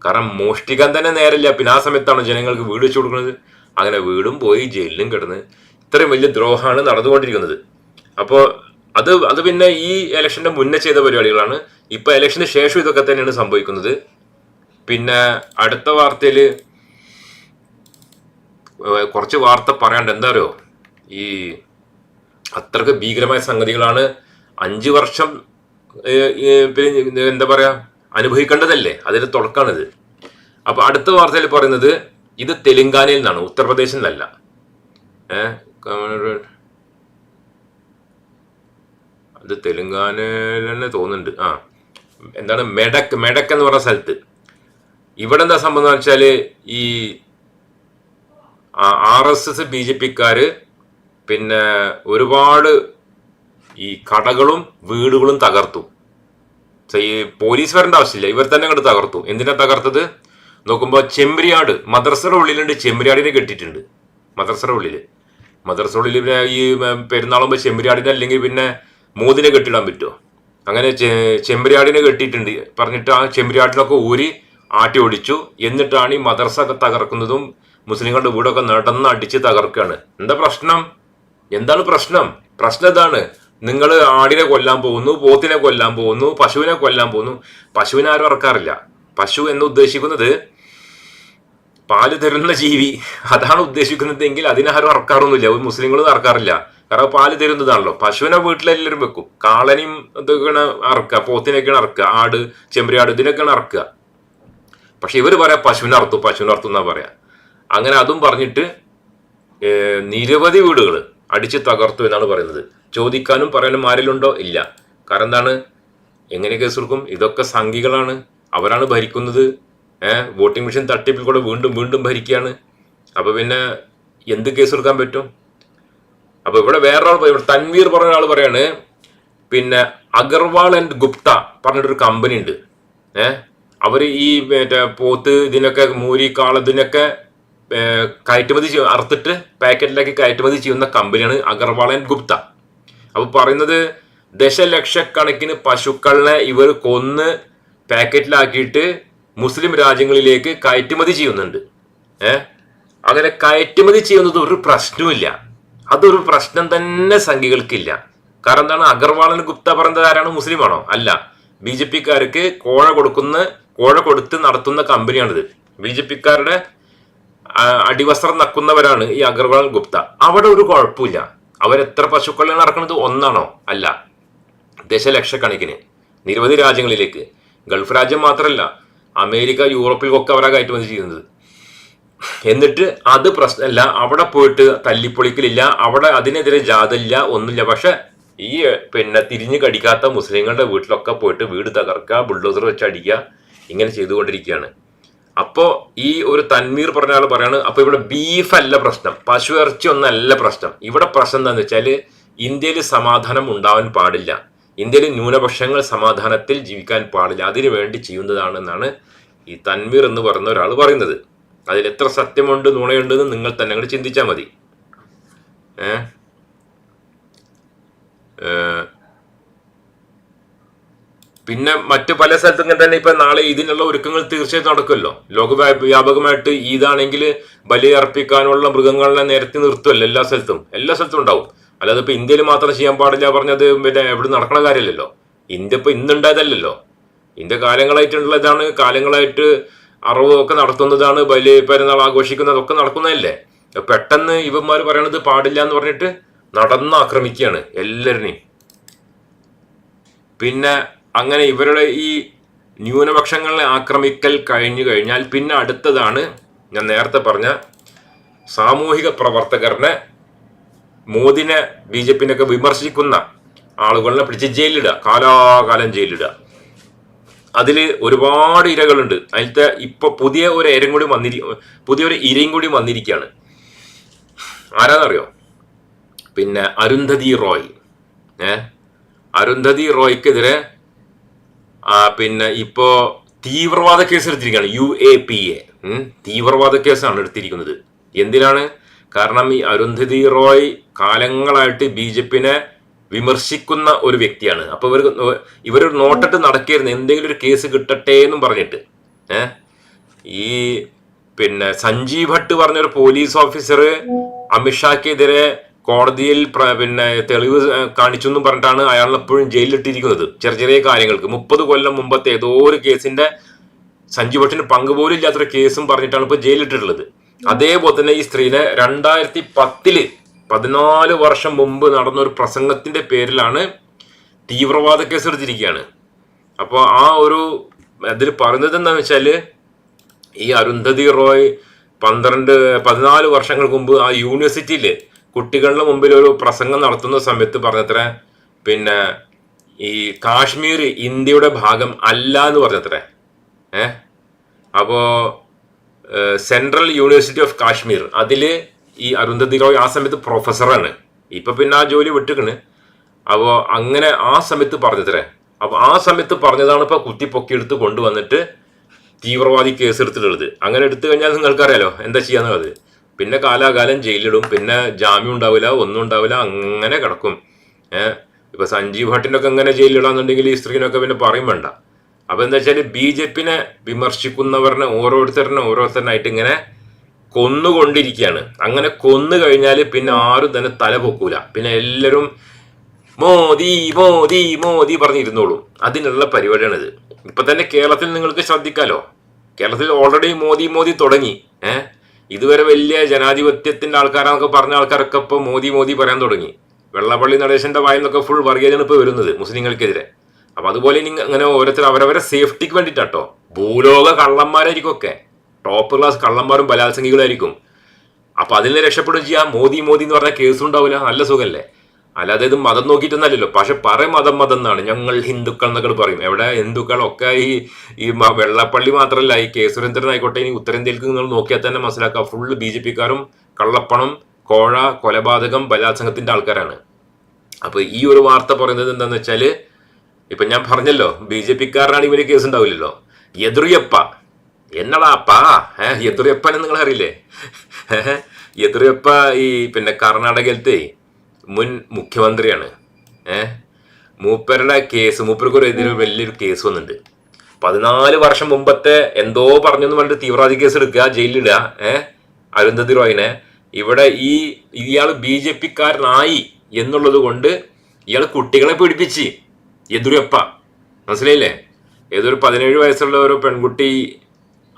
കാരണം മോഷ്ടിക്കാൻ തന്നെ നേരമില്ല. പിന്നെ ആ സമയത്താണ് ജനങ്ങൾക്ക് വീട് വെച്ചു കൊടുക്കുന്നത്. അങ്ങനെ വീടും പോയി ജയിലിലും കിടന്ന് ഇത്രയും വലിയ ദ്രോഹമാണ് നടന്നുകൊണ്ടിരിക്കുന്നത്. അപ്പോൾ അത് അത് പിന്നെ ഈ ഇലക്ഷന്റെ മുന്നേ ചെയ്ത പരിപാടികളാണ്. ഇപ്പൊ ഇലക്ഷന് ശേഷം ഇതൊക്കെ തന്നെയാണ് സംഭവിക്കുന്നത്. പിന്നെ അടുത്ത വാർത്തയിൽ കുറച്ച് വാർത്ത പറയാണ്ട് എന്താ അറിയോ? ഈ അത്രയ്ക്ക് ഭീകരമായ സംഗതികളാണ് അഞ്ച് വർഷം പിന്നെ എന്താ പറയാ അനുഭവിക്കേണ്ടതല്ലേ? അതിന്റെ തുടക്കമാണിത് അപ്പൊ അടുത്ത വാർത്തയിൽ പറയുന്നത് ഇത് തെലുങ്കാനയിൽ നിന്നാണ് ഉത്തർപ്രദേശിൽ നിന്നല്ല അത് തെലുങ്കാനയിൽ തന്നെ തോന്നുന്നുണ്ട്. ആ എന്താണ് മെഡക് മെഡക് എന്ന് പറഞ്ഞ സ്ഥലത്ത്. ഇവിടെ എന്താ എന്ന് വെച്ചാൽ ഈ R S S B J പിക്കാര് പിന്നെ ഒരുപാട് ഈ കടകളും വീടുകളും തകർത്തു. ഈ പോലീസ് വരേണ്ട ആവശ്യമില്ല. ഇവർ തന്നെ അങ്ങോട്ട് തകർത്തു. എന്തിനാ തകർത്തത്? നോക്കുമ്പോൾ ചെമ്പരിയാട് മദ്രസയുടെ ഉള്ളിലുണ്ട് ചെമ്പരിയാടിനെ കെട്ടിയിട്ടുണ്ട്. മദ്രസയുടെ ഉള്ളിൽ മദ്രസയുടെ ഉള്ളിൽ പിന്നെ ഈ പെരുന്നാളും പെരുന്നാളുമ്പോൾ ചെമ്പരിയാടിനെ അല്ലെങ്കിൽ പിന്നെ മൂതിനെ കെട്ടിടാൻ പറ്റുമോ അങ്ങനെ ചെമ്പരിയാടിനെ കെട്ടിയിട്ടുണ്ട്. പറഞ്ഞിട്ട് ആ ചെമ്പരിയാടിനൊക്കെ ഊരി ആട്ടി ഓടിച്ചു എന്നിട്ടാണ് ഈ മദ്രസ തകർക്കുന്നതും മുസ്ലിങ്ങളുടെ വീടൊക്കെ നടന്ന് അടിച്ച് തകർക്കുകയാണ് എന്താ പ്രശ്നം? എന്താണ് പ്രശ്നം? പ്രശ്നം ഇതാണ്. നിങ്ങൾ ആടിനെ കൊല്ലാൻ പോകുന്നു പോത്തിനെ കൊല്ലാൻ പോകുന്നു പശുവിനെ കൊല്ലാൻ പോകുന്നു. പശുവിനെ ആരും ഇറക്കാറില്ല. പശു എന്ന് ഉദ്ദേശിക്കുന്നത് പാൽ തരുന്ന ജീവി. അതാണ് ഉദ്ദേശിക്കുന്നതെങ്കിൽ അതിനാരും ഇറക്കാറൊന്നുമില്ല. ഒരു മുസ്ലിങ്ങളും ഇറക്കാറില്ല. കാരണം പാൽ തരുന്നതാണല്ലോ. പശുവിനെ വീട്ടിലെല്ലാവരും വെക്കും. കാളനെയും ഇതൊക്കെയാണ് ഇറക്കുക. പോത്തിനൊക്കെയാണ് ഇറക്കുക. ആട് ചെമ്പരിയാട് ഇതിനൊക്കെയാണ് ഇറക്കുക. പക്ഷെ ഇവർ പറയാം പശുവിനെ അറുത്തു പശുവിനെ അറുത്തു എന്നാ പറയാ. അങ്ങനെ അതും പറഞ്ഞിട്ട് നിരവധി വീടുകൾ അടിച്ച് തകർത്തു എന്നാണ് പറയുന്നത്. ചോദിക്കാനും പറയാനും ആരിലുണ്ടോ? ഇല്ല. കാരണം എന്താണ്? എങ്ങനെ കേസ് കൊടുക്കും? ഇതൊക്കെ സംഘികളാണ്. അവരാണ് ഭരിക്കുന്നത്. വോട്ടിംഗ് മെഷീൻ തട്ടിപ്പിൽ കൂടെ വീണ്ടും വീണ്ടും ഭരിക്കുകയാണ്. അപ്പോൾ പിന്നെ എന്ത് കേസ് കൊടുക്കാൻ പറ്റും? അപ്പോൾ ഇവിടെ വേറൊരാൾ തൻവീർ പറഞ്ഞ ഒരാൾ പറയാണ് പിന്നെ അഗർവാൾ ആൻഡ് ഗുപ്ത പറഞ്ഞിട്ടൊരു കമ്പനി ഉണ്ട്. ഏഹ് അവർ ഈ മറ്റേ പോത്ത് ഇതിനൊക്കെ മൂരി കാള ഇതിനൊക്കെ ഏർ, കയറ്റുമതി ചെയ്യ അറുത്തിട്ട് പാക്കറ്റിലേക്ക് കയറ്റുമതി ചെയ്യുന്ന കമ്പനിയാണ് അഗർവാൾ ആൻഡ് ഗുപ്ത. അപ്പോൾ പറയുന്നത് ദശലക്ഷക്കണക്കിന് പശുക്കളെ ഇവർ കൊന്ന് പാക്കറ്റിലാക്കിയിട്ട് മുസ്ലിം രാജ്യങ്ങളിലേക്ക് കയറ്റുമതി ചെയ്യുന്നുണ്ട്. ഏഹ് അങ്ങനെ കയറ്റുമതി ചെയ്യുന്നത് ഒരു പ്രശ്നവുമില്ല. അതൊരു പ്രശ്നം തന്നെ സംഘികൾക്കില്ല. കാരണം എന്താണ്? അഗർവാളിന് ഗുപ്ത പറയുന്നത് ആരാണ്? മുസ്ലിമാണോ? അല്ല. ബി ജെ പിക്കാർക്ക് കോഴ കൊടുക്കുന്ന കോഴ കൊടുത്ത് നടത്തുന്ന കമ്പനിയാണിത്. ബി ജെ പിക്കാരുടെ അടിവസ്ത്രം നക്കുന്നവരാണ് ഈ അഗർവാൾ ഗുപ്ത. അവിടെ ഒരു കുഴപ്പമില്ല. അവരെത്ര പശുക്കളാണ് നടക്കുന്നത്? ഒന്നാണോ? അല്ല. ദശലക്ഷക്കണക്കിന്. നിരവധി രാജ്യങ്ങളിലേക്ക്. ഗൾഫ് രാജ്യം മാത്രമല്ല അമേരിക്ക യൂറോപ്പിലൊക്കെ അവരാ കയറ്റുമതി ചെയ്യുന്നത്. എന്നിട്ട് അത് പ്രശ്നമല്ല അവിടെ പോയിട്ട് തല്ലിപ്പൊളിക്കലില്ല അവിടെ അതിനെതിരെ ജാതില്ല ഒന്നുമില്ല. പക്ഷെ ഈ പിന്നെ തിരിഞ്ഞു കടിക്കാത്ത മുസ്ലിങ്ങളുടെ വീട്ടിലൊക്കെ പോയിട്ട് വീട് തകർക്കുക ബുൾഡോസർ വെച്ച് അടിക്കുക ഇങ്ങനെ ചെയ്തുകൊണ്ടിരിക്കുകയാണ്. അപ്പോ ഈ ഒരു തൻവീർ പറഞ്ഞ ആൾ പറയാണ് അപ്പൊ ഇവിടെ ബീഫ് അല്ല പ്രശ്നം. പശു ഇറച്ചി ഒന്നല്ല പ്രശ്നം. ഇവിടെ പ്രശ്നം എന്താണെന്ന് വെച്ചാൽ ഇന്ത്യയിൽ സമാധാനം ഉണ്ടാവാൻ പാടില്ല. ഇന്ത്യയിൽ ന്യൂനപക്ഷങ്ങൾ സമാധാനത്തിൽ ജീവിക്കാൻ പാടില്ല. അതിനു വേണ്ടി ചെയ്യുന്നതാണെന്നാണ് ഈ തന്മീർ എന്ന് പറയുന്ന ഒരാൾ പറയുന്നത്. അതിൽ എത്ര സത്യമുണ്ട് നുണയുണ്ടെന്ന് നിങ്ങൾ തന്നെ ചിന്തിച്ചാൽ മതി. ഏ ഏ, പിന്നെ മറ്റു പല സ്ഥലത്തും ഇങ്ങനെ തന്നെ ഇപ്പൊ നാളെ ഇതിനുള്ള ഒരുക്കങ്ങൾ തീർച്ചയായിട്ടും നടക്കുമല്ലോ. ലോക വ്യാപകമായിട്ട് ഈദാണെങ്കിൽ ബലി അർപ്പിക്കാനുള്ള മൃഗങ്ങളെ നേരത്തെ നിർത്തുമല്ലോ എല്ലാ സ്ഥലത്തും. എല്ലാ സ്ഥലത്തും ഉണ്ടാവും. അല്ലാതെ ഇപ്പൊ ഇന്ത്യയിൽ മാത്രം ചെയ്യാൻ പാടില്ല പറഞ്ഞത് പിന്നെ എവിടെ നടക്കണ കാര്യമല്ലല്ലോ. ഇന്ത്യ ഇപ്പൊ ഇന്നുണ്ടായതല്ലല്ലോ. ഇന്ത്യ കാലങ്ങളായിട്ടുള്ളതാണ് കാലങ്ങളായിട്ട് അറിവ് ഒക്കെ നടത്തുന്നതാണ് ബലി പെരുന്നാൾ ആഘോഷിക്കുന്നതൊക്കെ നടക്കുന്നതല്ലേ. പെട്ടെന്ന് ഇവന്മാർ പറയണത് പാടില്ല എന്ന് പറഞ്ഞിട്ട് നടന്ന് ആക്രമിക്കുകയാണ് എല്ലാവരുടെയും. പിന്നെ അങ്ങനെ ഇവരുടെ ഈ ന്യൂനപക്ഷങ്ങളെ ആക്രമിക്കൽ കഴിഞ്ഞു കഴിഞ്ഞാൽ പിന്നെ അടുത്തതാണ് ഞാൻ നേരത്തെ പറഞ്ഞ സാമൂഹിക പ്രവർത്തകരനെ മോദിനെ ബി ജെ പിന്നൊക്കെ വിമർശിക്കുന്ന ആളുകളെ പിടിച്ച് ജയിലിടുക കാലാകാലം ജയിലിടുക. അതിൽ ഒരുപാട് ഇരകളുണ്ട്. അതിലത്തെ ഇപ്പൊ പുതിയ ഒരു ഇരം കൂടി വന്നിരി പുതിയൊരു ഇരയും കൂടി വന്നിരിക്കുകയാണ്. ആരാന്നറിയോ? പിന്നെ അരുന്ധതി റോയ്. ഏ? അരുന്ധതി റോയ്ക്കെതിരെ പിന്നെ ഇപ്പോ തീവ്രവാദ കേസ് എടുത്തിരിക്കുകയാണ് യു എ പി എ. തീവ്രവാദ കേസാണ് എടുത്തിരിക്കുന്നത്. എന്തിനാണ്? കാരണം ഈ അരുന്ധതി റോയ് കാലങ്ങളായിട്ട് ബി ജെ പിനെ വിമർശിക്കുന്ന ഒരു വ്യക്തിയാണ്. അപ്പൊ ഇവർ ഇവർ നോട്ടിട്ട് നടക്കായിരുന്നു എന്തെങ്കിലും ഒരു കേസ് കിട്ടട്ടെ എന്നും പറഞ്ഞിട്ട്. ഏഹ് ഈ പിന്നെ സഞ്ജീവ് ഭട്ട് പറഞ്ഞൊരു പോലീസ് ഓഫീസർ അമിത്ഷാക്കെതിരെ കോടതിയിൽ പിന്നെ തെളിവ് കാണിച്ചു എന്നും പറഞ്ഞിട്ടാണ് അയാൾ എപ്പോഴും ജയിലിലിട്ടിരിക്കുന്നത്. ചെറിയ ചെറിയ കാര്യങ്ങൾക്ക്. മുപ്പത് കൊല്ലം മുമ്പത്തെ ഏതോ ഒരു കേസിന്റെ സഞ്ജു ഭട്ടിന് പങ്കുപോലും ഇല്ലാത്തൊരു കേസും പറഞ്ഞിട്ടാണ് ഇപ്പൊ ജയിലിട്ടിട്ടുള്ളത് അതേപോലെ തന്നെ ഈ സ്ത്രീനെ രണ്ടായിരത്തി പത്തിൽ പതിനാല് വർഷം മുമ്പ് നടന്ന ഒരു പ്രസംഗത്തിന്റെ പേരിലാണ് തീവ്രവാദ കേസ് എടുത്തിരിക്കുകയാണ് അപ്പോൾ ആ ഒരു അതിൽ പറയുന്നത് എന്താണെന്ന് വെച്ചാൽ ഈ അരുന്ധതി റോയ് പന്ത്രണ്ട് പതിനാല് വർഷങ്ങൾക്ക് മുമ്പ് ആ യൂണിവേഴ്സിറ്റിയിൽ കുട്ടികളുടെ മുമ്പിൽ ഒരു പ്രസംഗം നടത്തുന്ന സമയത്ത് പറഞ്ഞത്ര പിന്നെ ഈ കാശ്മീർ ഇന്ത്യയുടെ ഭാഗം അല്ല എന്ന് പറഞ്ഞത്രേ. ഏ? അപ്പോ സെൻട്രൽ യൂണിവേഴ്സിറ്റി ഓഫ് കാശ്മീർ അതിൽ ഈ അരുന്ധതി റോയ് ആ സമയത്ത് പ്രൊഫസറാണ്. ഇപ്പൊ പിന്നെ ആ ജോലി വിട്ടുക്കണ്. അപ്പോൾ അങ്ങനെ ആ സമയത്ത് പറഞ്ഞത്രേ. അപ്പൊ ആ സമയത്ത് പറഞ്ഞതാണ് ഇപ്പൊ കുത്തിപ്പൊക്കിയെടുത്ത് കൊണ്ടുവന്നിട്ട് തീവ്രവാദി കേസ് എടുത്തിട്ടുള്ളത് അങ്ങനെ എടുത്തു കഴിഞ്ഞാൽ നിങ്ങൾക്കറിയാലോ എന്താ ചെയ്യാന്നുള്ളത്. പിന്നെ കാലാകാലം ജയിലിടും പിന്നെ ജാമ്യം ഉണ്ടാവില്ല ഒന്നും ഉണ്ടാവില്ല അങ്ങനെ കിടക്കും. ഏഹ് ഇപ്പൊ സഞ്ജീവ് ഭട്ടിനൊക്കെ എങ്ങനെ ജയിലിടാന്നുണ്ടെങ്കിൽ ഈ സ്ത്രീനൊക്കെ പിന്നെ പറയും വേണ്ട. അപ്പൊ എന്താ വെച്ചാൽ ബി ജെ പിനെ വിമർശിക്കുന്നവരനെ ഓരോരുത്തരനെ ഓരോരുത്തരനായിട്ട് ഇങ്ങനെ കൊന്നുകൊണ്ടിരിക്കുകയാണ്. അങ്ങനെ കൊന്നു കഴിഞ്ഞാൽ പിന്നെ ആരും തന്നെ തല പൊക്കൂല. പിന്നെ എല്ലാവരും മോദി മോദി മോദി പറഞ്ഞിരുന്നോളും. അതിനുള്ള പരിപാടിയാണിത്. ഇപ്പൊ തന്നെ കേരളത്തിൽ നിങ്ങൾക്ക് ശ്രദ്ധിക്കാലോ? കേരളത്തിൽ ഓൾറെഡി മോദി മോദി തുടങ്ങി. ഏഹ് ഇതുവരെ വലിയ ജനാധിപത്യത്തിന്റെ ആൾക്കാരാന്നൊക്കെ പറഞ്ഞ ആൾക്കാരൊക്കെ ഇപ്പൊ മോദി മോദി പറയാൻ തുടങ്ങി. വെള്ളപ്പള്ളി നടേശന്റെ വായിന്നൊക്കെ ഫുൾ വർഗീയതയാണ് ഇപ്പൊ വരുന്നത് മുസ്ലിങ്ങൾക്കെതിരെ. അപ്പൊ അതുപോലെ ഇനി അങ്ങനെ ഓരോരുത്തർ അവരവരെ സേഫ്റ്റിക്ക് വേണ്ടിയിട്ടാട്ടോ. ഭൂലോക കള്ളന്മാരായിരിക്കും ഒക്കെ ടോപ്പ് ക്ലാസ് കള്ളന്മാരും ബലാത്സംഗികളായിരിക്കും. അപ്പൊ അതിൽ രക്ഷപ്പെടുകയും ചെയ്യാം. മോദി മോദി എന്ന് പറഞ്ഞ കേസും ഉണ്ടാവില്ല. നല്ല സുഖല്ലേ? അല്ലാതെ ഇത് മതം നോക്കിയിട്ടൊന്നല്ലല്ലോ. പക്ഷെ പറ മതം മതം എന്നാണ്. ഞങ്ങൾ ഹിന്ദുക്കൾ എന്നൊക്കെ പറയും. എവിടെ? ഹിന്ദുക്കളൊക്കെ ഈ ഈ വെള്ളപ്പള്ളി മാത്രമല്ല ഈ കെ സുരേന്ദ്രൻ ആയിക്കോട്ടെ ഇനി ഉത്തരേന്ത്യയിലേക്ക് നിങ്ങൾ നോക്കിയാൽ തന്നെ മനസ്സിലാക്കാം. ഫുള്ള് ബി ജെ പിക്കാരും കള്ളപ്പണം കോഴ കൊലപാതകം ബലാത്സംഗത്തിന്റെ ആൾക്കാരാണ്. അപ്പോൾ ഈ ഒരു വാർത്ത പറയുന്നത് എന്താണെന്ന് വെച്ചാൽ ഇപ്പൊ ഞാൻ പറഞ്ഞല്ലോ ബി ജെ പിക്കാരനാണ് ഇവർ കേസ് ഉണ്ടാവില്ലല്ലോ യദുറിയപ്പ എന്നടാ അപ്പാ? ഏഹ് യദുറിയപ്പനെ നിങ്ങൾ അറിയില്ലേ യദുറിയപ്പ ഈ പിന്നെ കർണാടകയിലത്തെ മുൻ മുഖ്യമന്ത്രിയാണ്. ഏഹ് മൂപ്പരുടെ കേസ് മൂപ്പർക്ക് ഒരു എതിരെ വലിയൊരു കേസ് വന്നിട്ടുണ്ട്. പതിനാല് വർഷം മുമ്പത്തെ എന്തോ പറഞ്ഞെന്ന് പറഞ്ഞിട്ട് തീവ്രവാദി കേസ് എടുക്കുക ജയിലിടുക ഏഹ് അരുന്ധതി റോയിനെ. ഇവിടെ ഈ ഇയാൾ ബി ജെ പിക്കാരനായി എന്നുള്ളത് കൊണ്ട് ഇയാൾ കുട്ടികളെ പീഡിപ്പിച്ച്. യെദ്യൂരപ്പ. മനസ്സിലായില്ലേ? ഏതൊരു പതിനേഴ് വയസ്സുള്ള ഒരു പെൺകുട്ടി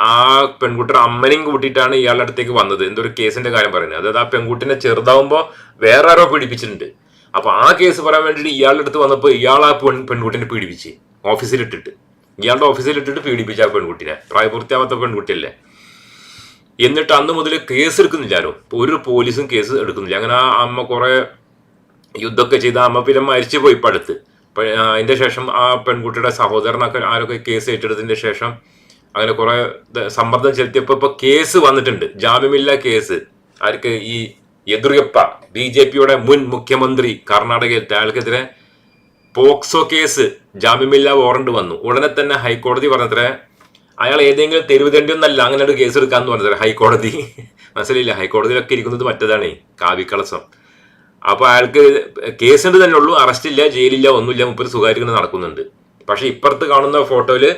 ആ പെൺകുട്ടിയുടെ അമ്മനെയും കൂട്ടിയിട്ടാണ് ഇയാളുടെ അടുത്തേക്ക് വന്നത്. എന്തൊരു കേസിന്റെ കാര്യം പറയുന്നത്. അതായത് ആ പെൺകുട്ടിനെ ചെറുതാവുമ്പോൾ വേറെ ആരോ പീഡിപ്പിച്ചിട്ടുണ്ട്. അപ്പൊ ആ കേസ് പറയാൻ വേണ്ടിയിട്ട് ഇയാളുടെ അടുത്ത് വന്നപ്പോൾ ഇയാൾ ആ പെൺ പെൺകുട്ടിനെ പീഡിപ്പിച്ച് ഓഫീസിലിട്ടിട്ട്. ഇയാളുടെ ഓഫീസിലിട്ടിട്ട് പീഡിപ്പിച്ച ആ പെൺകുട്ടിനെ. പ്രായപൂർത്തിയാവാത്ത പെൺകുട്ടിയല്ലേ. എന്നിട്ട് അന്ന് മുതൽ കേസ് എടുക്കുന്നില്ലാരോ ഒരു പോലീസും കേസ് എടുക്കുന്നില്ല. അങ്ങനെ ആ അമ്മ കുറെ യുദ്ധമൊക്കെ ചെയ്ത അമ്മ പിന്നെ മരിച്ചു പോയി ഇപ്പം അടുത്ത് അതിന്റെ ശേഷം ആ പെൺകുട്ടിയുടെ സഹോദരനൊക്കെ ആരൊക്കെ കേസ് ഏറ്റെടുത്തതിന്റെ ശേഷം അങ്ങനെ കുറെ സമ്മർദ്ദം ചെലുത്തിയപ്പോ ഇപ്പൊ കേസ് വന്നിട്ടുണ്ട്. ജാമ്യമില്ല കേസ്. ആർക്ക് ഈ യെദ്യൂരപ്പ ബി ജെ പിയുടെ മുൻ മുഖ്യമന്ത്രി കർണാടകയിൽ അയാൾക്കെതിരെ പോക്സോ കേസ് ജാമ്യമില്ല വാറണ്ട് വന്നു. ഉടനെ തന്നെ ഹൈക്കോടതി പറഞ്ഞത്രേ അയാൾ ഏതെങ്കിലും തെരുവ് ഒന്നല്ല അങ്ങനെ ഒരു കേസ് എടുക്കാന്ന് പറഞ്ഞത് ഹൈക്കോടതി. <laughs> മനസ്സിലില്ല ഹൈക്കോടതിയിലൊക്കെ ഇരിക്കുന്നത് മറ്റേതാണ് കാവിക്കളസം അപ്പൊ അയാൾക്ക് കേസുണ്ട് തന്നെ ഉള്ളൂ അറസ്റ്റ് ഇല്ല ജയിലില്ല ഒന്നുമില്ല മുപ്പത് സുഖമായിട്ട് നടക്കുന്നുണ്ട്. പക്ഷെ ഇപ്പുറത്ത് കാണുന്ന ഫോട്ടോയിൽ ഈ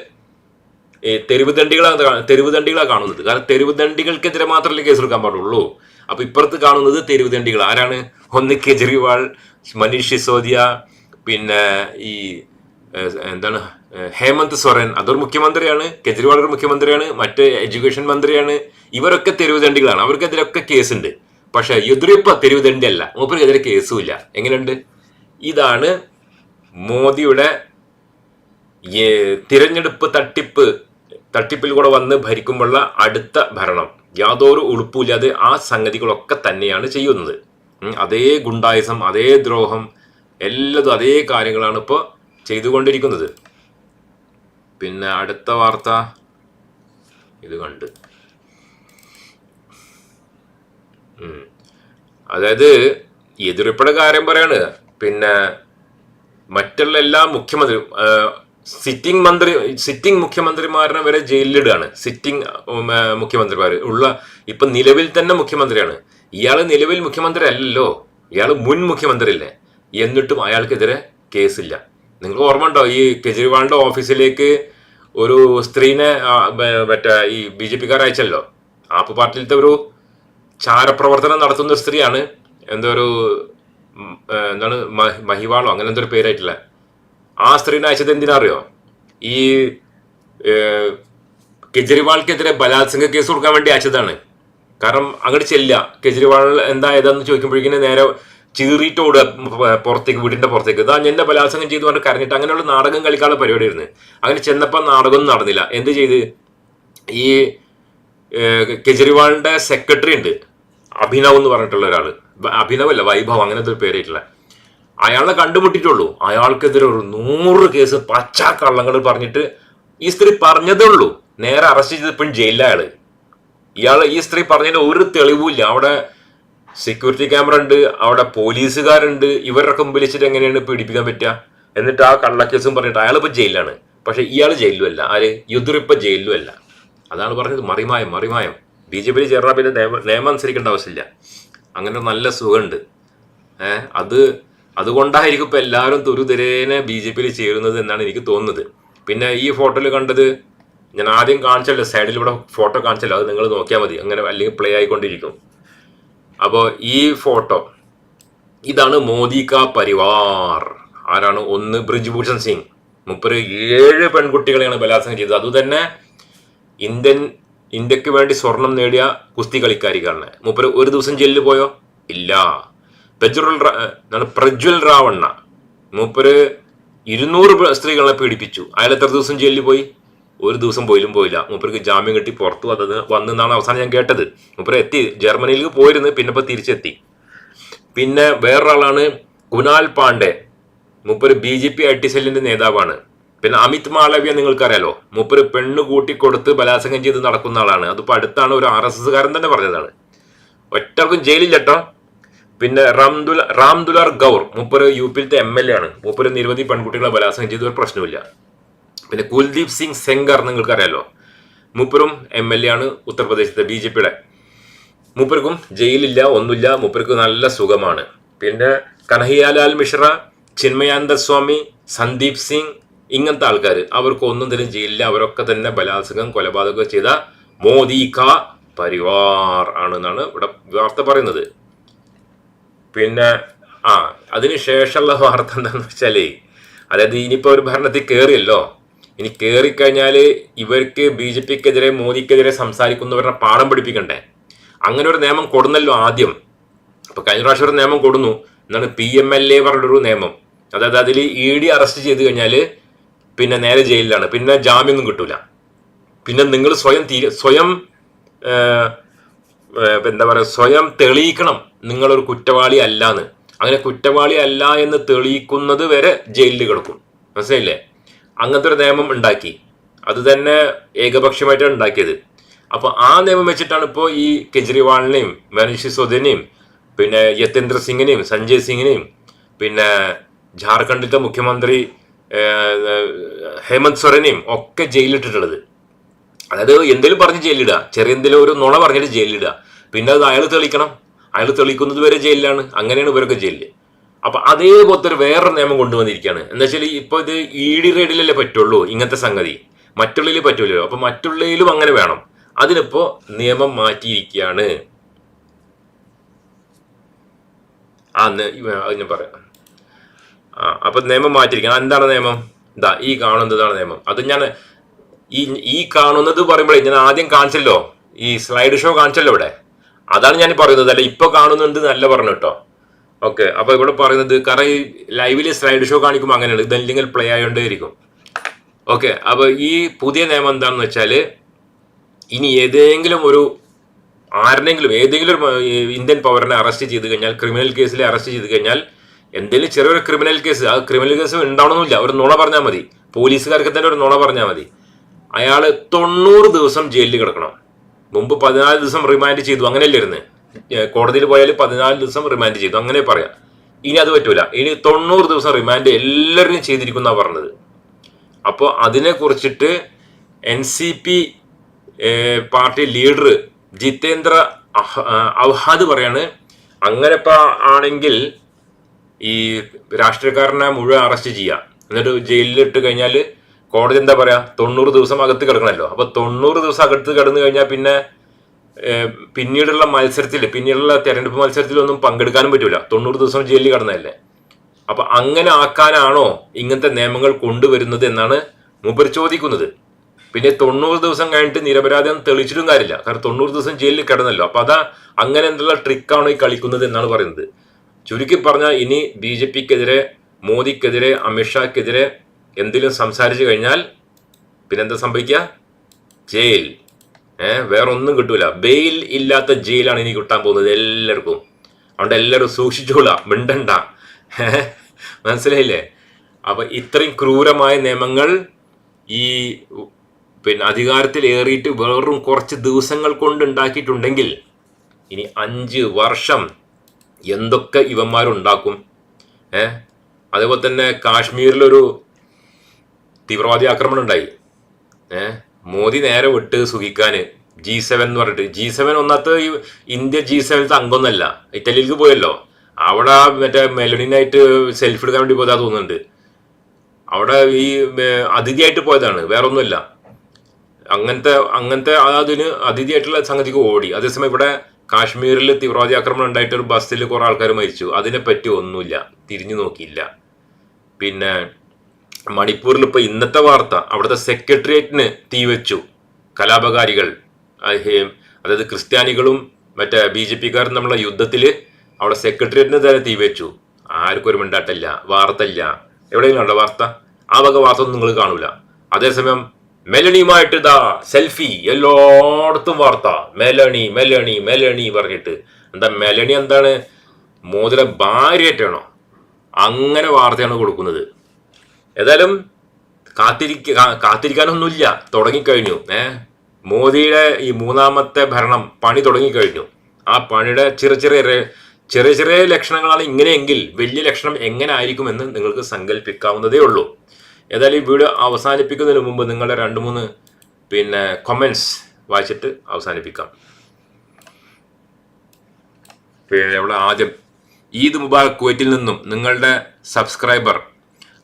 തെരുവ് ദണ്ഡികളാണ് തെരുവ് ദണ്ഡികളാണ് കാണുന്നത്. കാരണം തെരുവ് ദണ്ഡികൾക്കെതിരെ മാത്രമല്ലേ കേസ് എടുക്കാൻ പാടുള്ളൂ. അപ്പൊ ഇപ്പുറത്ത് കാണുന്നത് തെരുവ് ദണ്ഡികൾ ആരാണ്? ഒന്ന് കെജ്രിവാൾ മനീഷ് സിസോദിയ പിന്നെ ഈ എന്താണ്? ഹേമന്ത് സൊറൻ. അതൊരു മുഖ്യമന്ത്രിയാണ്. കെജ്രിവാൾ ഒരു മുഖ്യമന്ത്രിയാണ്. മറ്റ് എഡ്യൂക്കേഷൻ മന്ത്രിയാണ്. ഇവരൊക്കെ തെരുവ് ദണ്ഡികളാണ് അവർക്കെതിരൊക്കെ കേസുണ്ട്. പക്ഷെ യെദ്യൂരപ്പ തെരുവ് ദണ്ഡി അല്ല മൂപ്പർക്കെതിരെ കേസുമില്ല. എങ്ങനെയുണ്ട്? ഇതാണ് മോദിയുടെ തിരഞ്ഞെടുപ്പ് തട്ടിപ്പ് തട്ടിപ്പിൽ കൂടെ വന്ന് ഭരിക്കുമ്പോഴുള്ള അടുത്ത ഭരണം. യാതൊരു ഉളുപ്പില്ലാതെ ആ സംഗതികളൊക്കെ തന്നെയാണ് ചെയ്യുന്നത്. അതേ ഗുണ്ടായുസം അതേ ദ്രോഹം എല്ലതും അതേ കാര്യങ്ങളാണ് ഇപ്പോൾ ചെയ്തുകൊണ്ടിരിക്കുന്നത്. പിന്നെ അടുത്ത വാർത്ത. ഇത് കണ്ട്. അതായത് എതിർപ്പയുടെ കാര്യം പറയാണ്. പിന്നെ മറ്റുള്ള എല്ലാ മുഖ്യമന്ത്രി സിറ്റിംഗ് മന്ത്രി സിറ്റിംഗ് മുഖ്യമന്ത്രിമാരെ വരെ ജയിലിലിടുകയാണ്. സിറ്റിംഗ് മുഖ്യമന്ത്രിമാർ ഉള്ള ഇപ്പൊ നിലവിൽ തന്നെ മുഖ്യമന്ത്രിയാണ്. ഇയാൾ നിലവിൽ മുഖ്യമന്ത്രി അല്ലല്ലോ ഇയാൾ മുൻ മുഖ്യമന്ത്രി അല്ലേ എന്നിട്ടും അയാൾക്കെതിരെ കേസില്ല. നിങ്ങൾ ഓർമ്മ ഉണ്ടോ ഈ കെജ്രിവാളിന്റെ ഓഫീസിലേക്ക് ഒരു സ്ത്രീനെ മറ്റേ ഈ ബി ജെ പിക്കാർ അയച്ചല്ലോ. ആപ്പ് പാർട്ടിയിലത്തെ ഒരു ചാരപ്രവർത്തനം നടത്തുന്ന സ്ത്രീയാണ്. എന്തോ ഒരു എന്താണ് മഹിവാളോ? അങ്ങനെ എന്തോ ഒരു പേരായിട്ടില്ല? ആ സ്ത്രീനെ അയച്ചത് എന്തിനാ അറിയോ? ഈ കെജ്രിവാൾക്കെതിരെ ബലാത്സംഗ കേസ് കൊടുക്കാൻ വേണ്ടി അയച്ചതാണ്. കാരണം അങ്ങോട്ട് ചെല്ലുക. കെജ്രിവാൾ എന്താ ഏതാന്ന് ചോദിക്കുമ്പോഴേക്കും നേരെ ചീറിയിട്ട് ഓടുക പുറത്തേക്ക് വീടിന്റെ പുറത്തേക്ക്. ഇതാ എന്നെ ബലാത്സംഗം ചെയ്തു പറഞ്ഞ് കരഞ്ഞിട്ട് അങ്ങനെയുള്ള നാടകം കളിക്കാനുള്ള പരിപാടി ആയിരുന്നു അങ്ങനെ ചെന്നപ്പോൾ നാടകം നടന്നില്ല. എന്ത് ചെയ്ത്? ഈ കെജ്രിവാളിന്റെ സെക്രട്ടറി ഉണ്ട്. അഭിനവ് എന്ന് പറഞ്ഞിട്ടുള്ള ഒരാൾ. ബ- അഭിനവ് അല്ല വൈഭവ് അങ്ങനത്തെ ഒരു പേരായിട്ടില്ല അയാളെ കണ്ടുമുട്ടിയിട്ടുള്ളൂ. അയാൾക്കെതിരെ ഒരു നൂറ് കേസ് പച്ച കള്ളങ്ങൾ പറഞ്ഞിട്ട് ഈ സ്ത്രീ പറഞ്ഞതേ ഉള്ളൂ. നേരെ അറസ്റ്റ് ചെയ്തപ്പോഴും ജയിലിലെ അയാൾ ഇയാൾ ഈ സ്ത്രീ പറഞ്ഞതിന് ഒരു തെളിവുമില്ല അവിടെ സെക്യൂരിറ്റി ക്യാമറ ഉണ്ട് അവിടെ പോലീസുകാരുണ്ട്. ഇവരൊക്കെ മുമ്പിൽ വെച്ചിട്ട് എങ്ങനെയാണ് പീഡിപ്പിക്കാൻ പറ്റുക? എന്നിട്ട് ആ കള്ളക്കേസും പറഞ്ഞിട്ട് അയാൾ ഇപ്പോൾ ജയിലിലാണ്. പക്ഷേ ഇയാൾ ജയിലിലും അല്ല ആര് യുദ്ധിപ്പം ജയിലുമല്ല അതാണ് പറഞ്ഞത് മറിമായം മറിമായം. ബി ജെ പിയിൽ ചേർന്നാൽ പിന്നെ നിയമം അനുസരിക്കേണ്ട ആവശ്യമില്ല. അങ്ങനെ നല്ല സുഖമുണ്ട്. ഏഹ്? അത് അതുകൊണ്ടായിരിക്കും ഇപ്പൊ എല്ലാവരും തുരുതിരേനെ ബി ജെ പിയിൽ ചേരുന്നത് എന്നാണ് എനിക്ക് തോന്നുന്നത്. പിന്നെ ഈ ഫോട്ടോയിൽ കണ്ടത് ഞാൻ ആദ്യം കാണിച്ചല്ലോ സൈഡിൽ ഇവിടെ ഫോട്ടോ കാണിച്ചല്ലോ അത് നിങ്ങൾ നോക്കിയാൽ മതി. അങ്ങനെ അല്ലെങ്കിൽ പ്ലേ ആയിക്കൊണ്ടിരിക്കും. അപ്പോൾ ഈ ഫോട്ടോ ഇതാണ് മോദി കാ പരിവാർ. ആരാണ്? ഒന്ന് ബ്രിജ്ഭൂഷൺ സിംഗ്. മുപ്പര് ഏഴ് പെൺകുട്ടികളെയാണ് ബലാത്സംഗം ചെയ്തത്. അതുതന്നെ ഇന്ത്യൻ ഇന്ത്യയ്ക്ക് വേണ്ടി സ്വർണം നേടിയ കുസ്തി കളിക്കാരിക്കാണ് മുപ്പര് ഒരു ദിവസം ജയിലിൽ പോയോ? ഇല്ല. പ്രജ്വൽ പ്രജ്വൽ റാവണ്ണ. മൂപ്പര് ഇരുന്നൂറ് സ്ത്രീകളെ പീഡിപ്പിച്ചു. അയാൾ എത്ര ദിവസം ജയിലിൽ പോയി? ഒരു ദിവസം പോയിലും പോയില്ല. മൂപ്പർക്ക് ജാമ്യം കിട്ടി പുറത്തു വന്നത് വന്നെന്നാണ് അവസാനം ഞാൻ കേട്ടത്. മൂപ്പര് എത്തി ജർമ്മനിയിലേക്ക് പോയിരുന്നു പിന്നെ ഇപ്പൊ തിരിച്ചെത്തി. പിന്നെ വേറൊരാളാണ് കുനാൽ പാണ്ഡെ. മൂപ്പര് B J P I T സെല്ലിന്റെ നേതാവാണ്. പിന്നെ അമിത് മാളവ്യ നിങ്ങൾക്കറിയാലോ മൂപ്പര് പെണ്ണ് കൂട്ടിക്കൊടുത്ത് ബലാത്സംഗം ചെയ്ത് നടക്കുന്ന ആളാണ്. അതിപ്പോ അടുത്താണ് ഒരു ആർ എസ് എസ് കാരൻ തന്നെ പറഞ്ഞതാണ്. ഒറ്റർക്കും ജയിലില്ലട്ടോ പിന്നെ റാംദുല റാംദുലാർ ഗൗർ മൂപ്പര് യു പിയിലത്തെ എം എൽ എ ആണ്. മൂപ്പര് നിരവധി പെൺകുട്ടികളെ ബലാത്സംഗം ചെയ്ത ഒരു പ്രശ്നമില്ല പിന്നെ കുൽദീപ് സിംഗ് സെങ്കർ നിങ്ങൾക്കറിയാലോ? മൂപ്പരും എം എൽ എ ആണ് ഉത്തർപ്രദേശത്തെ ബി ജെ പിയുടെ. മൂപ്പർക്കും ജയിലില്ല ഒന്നുമില്ല മൂപ്പർക്ക് നല്ല സുഖമാണ്. പിന്നെ കനഹിയാലാൽ മിശ്ര ചിന്മയാനന്ദ സ്വാമി സന്ദീപ് സിംഗ് ഇങ്ങനത്തെ ആൾക്കാർ അവർക്ക് ഒന്നും തന്നെ ജയിലില്ല അവരൊക്കെ തന്നെ ബലാത്സംഗം കൊലപാതകം ചെയ്ത മോദി കാ പരിവാർ ആണെന്നാണ് ഇവിടെ വാർത്ത പറയുന്നത്. പിന്നെ ആ അതിന് ശേഷമുള്ള വാർത്ത എന്താണെന്ന് വെച്ചാലേ അതായത് ഇനിയിപ്പോ ഒരു ഭരണത്തിൽ കയറിയല്ലോ ഇനി കയറിക്കഴിഞ്ഞാൽ ഇവർക്ക് ബി ജെ പിക്കെതിരെ മോദിക്കെതിരെ സംസാരിക്കുന്നവരുടെ പാഠം പഠിപ്പിക്കണ്ടേ? അങ്ങനെ ഒരു നിയമം കൊടുന്നല്ലോ ആദ്യം. അപ്പൊ കഴിഞ്ഞ പ്രാവശ്യം ഒരു നിയമം കൊടുന്നു. എന്നാണ് പി എം എൽ എ പറഞ്ഞൊരു നിയമം. അതായത് അതിൽ ഇ ഡി അറസ്റ്റ് ചെയ്ത് കഴിഞ്ഞാൽ പിന്നെ നേരെ ജയിലിലാണ്. പിന്നെ ജാമ്യമൊന്നും കിട്ടൂല. പിന്നെ നിങ്ങൾ സ്വയം തീരെ സ്വയം എന്താ പറയുക സ്വയം തെളിയിക്കണം. നിങ്ങളൊരു കുറ്റവാളി അല്ലാന്ന്. അങ്ങനെ കുറ്റവാളി അല്ല എന്ന് തെളിയിക്കുന്നത് വരെ ജയിലിൽ കിടക്കും. മനസ്സിലായില്ലേ? അങ്ങനത്തെ ഒരു നിയമം ഉണ്ടാക്കി. അത് തന്നെ ഏകപക്ഷമായിട്ടാണ് ഉണ്ടാക്കിയത്. അപ്പൊ ആ നിയമം വെച്ചിട്ടാണ് ഇപ്പോൾ ഈ കെജ്രിവാളിനെയും മനീഷ് സിസോദിനെയും പിന്നെ യതേന്ദ്ര സിംഗിനെയും സഞ്ജയ് സിംഗിനെയും പിന്നെ ജാർഖണ്ഡിലത്തെ മുഖ്യമന്ത്രി ഹേമന്ത് സൊറനെയും ഒക്കെ ജയിലിട്ടിട്ടുള്ളത്. അതായത് എന്തെങ്കിലും പറഞ്ഞ് ജയിലിടുക ചെറിയ എന്തെങ്കിലും ഒരു നുണ പറഞ്ഞിട്ട് ജയിലിടുക പിന്നെ അത് അയാൾ തെളിക്കണം. അയാൾ തെളിക്കുന്നത് വരെ ജയിലിലാണ്. അങ്ങനെയാണ് ഇവരൊക്കെ ജയിലിൽ അപ്പൊ അതേപോലത്തെ ഒരു വേറൊരു നിയമം കൊണ്ടുവന്നിരിക്കുകയാണ് എന്താ വെച്ചാൽ ഇപ്പൊ ഇത് ഇ ഡി റേഡിലല്ലേ പറ്റുള്ളൂ ഇങ്ങനത്തെ സംഗതി. മറ്റുള്ളതിൽ പറ്റൂലല്ലോ. അപ്പൊ മറ്റുള്ളിലും അങ്ങനെ വേണം. അതിനിപ്പോ നിയമം മാറ്റിയിരിക്കുകയാണ് ആ ഞാൻ പറയാം. ആ അപ്പൊ നിയമം മാറ്റിയിരിക്കണം. എന്താണ് നിയമം? ഇതാ ഈ കാണുന്നതാണ് നിയമം. അത് ഞാൻ ഈ ഈ കാണുന്നത് പറയുമ്പോഴേ ഞാൻ ആദ്യം കാണിച്ചല്ലോ. ഈ സ്ലൈഡ് ഷോ കാണിച്ചല്ലോ ഇവിടെ. അതാണ് ഞാൻ പറയുന്നത്. അല്ല ഇപ്പൊ കാണുന്നുണ്ട് നല്ല പറഞ്ഞു കേട്ടോ. ഓക്കെ അപ്പൊ ഇവിടെ പറയുന്നത് കാരണം ഈ ലൈവിൽ സ്ലൈഡ് ഷോ കാണിക്കുമ്പോൾ അങ്ങനെയാണ്. ഇതല്ലെങ്കിൽ പ്ലേ ആയോണ്ടേയിരിക്കും. ഓക്കെ അപ്പൊ ഈ പുതിയ നിയമം എന്താണെന്ന് വെച്ചാൽ ഇനി ഏതെങ്കിലും ഒരു ആരുടെങ്കിലും ഏതെങ്കിലും ഒരു ഇന്ത്യൻ പൗരനെ അറസ്റ്റ് ചെയ്ത് കഴിഞ്ഞാൽ ക്രിമിനൽ കേസിൽ അറസ്റ്റ് ചെയ്ത് കഴിഞ്ഞാൽ എന്തെങ്കിലും ചെറിയൊരു ക്രിമിനൽ കേസ് ആ ക്രിമിനൽ കേസ് ഉണ്ടാവണമെന്നില്ല. ഒരു നുണ പറഞ്ഞാൽ മതി. പോലീസുകാർക്ക് തന്നെ ഒരു നുണ പറഞ്ഞാൽ മതി. അയാൾ തൊണ്ണൂറ് ദിവസം ജയിലിൽ കിടക്കണം. മുമ്പ് പതിനാല് ദിവസം റിമാൻഡ് ചെയ്തു. അങ്ങനെയല്ലേ ഇരുന്ന്? കോടതിയിൽ പോയാൽ പതിനാല് ദിവസം റിമാൻഡ് ചെയ്തു. അങ്ങനെ പറയാം. ഇനി അത് പറ്റൂല. ഇനി തൊണ്ണൂറ് ദിവസം റിമാൻഡ് എല്ലാവരും ചെയ്തിരിക്കുന്ന പറഞ്ഞത്. അപ്പോൾ അതിനെ കുറിച്ചിട്ട് N C P party leader Jitendra Awhad പറയാണ് അങ്ങനെ ആണെങ്കിൽ ഈ രാഷ്ട്രീയക്കാരനെ മുഴുവൻ അറസ്റ്റ് ചെയ്യുക എന്നിട്ട് ജയിലിലിട്ട് കഴിഞ്ഞാൽ കോടതി എന്താ പറയാ? തൊണ്ണൂറ് ദിവസം അകത്ത് കിടക്കണമല്ലോ അപ്പൊ തൊണ്ണൂറ് ദിവസം അകത്ത് കിടന്നു കഴിഞ്ഞാൽ പിന്നെ പിന്നീടുള്ള മത്സരത്തിൽ പിന്നീടുള്ള തെരഞ്ഞെടുപ്പ് മത്സരത്തിലൊന്നും പങ്കെടുക്കാനും പറ്റൂല. തൊണ്ണൂറ് ദിവസം ജയിലിൽ കിടന്നതല്ലേ. അപ്പൊ അങ്ങനെ ആക്കാനാണോ ഇങ്ങനത്തെ നിയമങ്ങൾ കൊണ്ടുവരുന്നത് എന്നാണ് മൂപ്പർ ചോദിക്കുന്നത്. പിന്നെ തൊണ്ണൂറ് ദിവസം കഴിഞ്ഞിട്ട് നിരപരാധം തെളിച്ചിട്ടും കാര്യമില്ല. കാരണം തൊണ്ണൂറ് ദിവസം ജയിലിൽ കിടന്നല്ലോ. അപ്പൊ അതാ അങ്ങനെ എന്തുള്ള ട്രിക്കാണോ ഈ കളിക്കുന്നത് എന്നാണ് പറയുന്നത്. ചുരുക്കി പറഞ്ഞാൽ ഇനി ബി ജെ പിക്കെതിരെ മോദിക്കെതിരെ അമിത്ഷാക്കെതിരെ എന്തെങ്കിലും സംസാരിച്ചു കഴിഞ്ഞാൽ പിന്നെന്താ സംഭവിക്കുക? ജയിൽ. ഏഹ് വേറെ ഒന്നും കിട്ടൂല. ബെയിൽ ഇല്ലാത്ത ജയിലാണ് ഇനി കിട്ടാൻ പോകുന്നത് എല്ലാവർക്കും. അതുകൊണ്ട് എല്ലാവരും സൂക്ഷിച്ചോളാം മിണ്ടണ്ട. മനസ്സിലായില്ലേ? അപ്പൊ ഇത്രയും ക്രൂരമായ നിയമങ്ങൾ ഈ പിന്നെ അധികാരത്തിൽ ഏറിയിട്ട് വെറും കുറച്ച് ദിവസങ്ങൾ കൊണ്ട് ഉണ്ടാക്കിയിട്ടുണ്ടെങ്കിൽ ഇനി അഞ്ച് വർഷം എന്തൊക്കെ ഇവന്മാരുണ്ടാക്കും? ഏ അതേപോലെ തന്നെ കാശ്മീരിലൊരു തീവ്രവാദി ആക്രമണം ഉണ്ടായി. മോദി നേരെ വിട്ട് സുഖിക്കാന്. ജി സെവൻ എന്ന് പറഞ്ഞിട്ട്. ജി സെവൻ ഒന്നാമത്തെ ഇന്ത്യ ജി സെവനത്തെ അംഗമൊന്നല്ല ഇറ്റലിയിലേക്ക് പോയല്ലോ. അവിടെ മറ്റേ മെലണിനായിട്ട് സെൽഫി എടുക്കാൻ വേണ്ടി പോയതാ തോന്നുന്നുണ്ട്. അവിടെ ഈ അതിഥിയായിട്ട് പോയതാണ്. വേറെ ഒന്നുമില്ല അങ്ങനത്തെ അങ്ങനത്തെ അതിന് അതിഥിയായിട്ടുള്ള സംഗതിക്ക് ഓടി. അതേസമയം ഇവിടെ കാശ്മീരിൽ തീവ്രവാദി ആക്രമണം ഉണ്ടായിട്ട് ഒരു ബസ്സിൽ കുറെ ആൾക്കാർ മരിച്ചു. അതിനെപ്പറ്റി ഒന്നുമില്ല. തിരിഞ്ഞു നോക്കിയില്ല. പിന്നെ മണിപ്പൂരിൽ ഇപ്പൊ ഇന്നത്തെ വാർത്ത അവിടുത്തെ സെക്രട്ടേറിയറ്റിന് തീവച്ചു കലാപകാരികൾ അതായത് ക്രിസ്ത്യാനികളും മറ്റേ ബി ജെ പിക്കാരും തമ്മിലുള്ള യുദ്ധത്തിൽ അവിടെ സെക്രട്ടേറിയറ്റിന് തന്നെ തീവച്ചു ആർക്കും ഒരു മിണ്ടാട്ടില്ല വാർത്ത ഇല്ല എവിടെയെങ്കിലും ഉണ്ടോ വാർത്ത? ആ വക വാർത്ത ഒന്നും നിങ്ങൾ കാണൂല. അതേസമയം മെലണിയുമായിട്ട് ഇതാ സെൽഫി എല്ലായിടത്തും വാർത്ത. മെലണി മെലണി മെലണി പറഞ്ഞിട്ട്. എന്താ മെലണി എന്താണ്? മോതിര ഭാര്യയായിട്ടാണോ? അങ്ങനെ വാർത്തയാണ് കൊടുക്കുന്നത്. ഏതായാലും കാത്തിരിക്ക കാത്തിരിക്കാനൊന്നുമില്ല. തുടങ്ങിക്കഴിഞ്ഞു. ഏ? മോദിയുടെ ഈ മൂന്നാമത്തെ ഭരണം പണി തുടങ്ങിക്കഴിഞ്ഞു. ആ പണിയുടെ ചെറിയ ചെറിയ ചെറിയ ചെറിയ ലക്ഷണങ്ങളാണ് ഇങ്ങനെയെങ്കിൽ വലിയ ലക്ഷണം എങ്ങനെ ആയിരിക്കുമെന്ന് നിങ്ങൾക്ക് സങ്കല്പിക്കാവുന്നതേ ഉള്ളൂ. ഏതായാലും ഈ വീഡിയോ അവസാനിപ്പിക്കുന്നതിന് മുമ്പ് നിങ്ങളുടെ രണ്ട് മൂന്ന് പിന്നെ കൊമൻസ് വായിച്ചിട്ട് അവസാനിപ്പിക്കാം. പിന്നെ ഇവിടെ ആദ്യം ഈദ് മുബാറക് കുവൈറ്റിൽ നിന്നും നിങ്ങളുടെ സബ്സ്ക്രൈബർ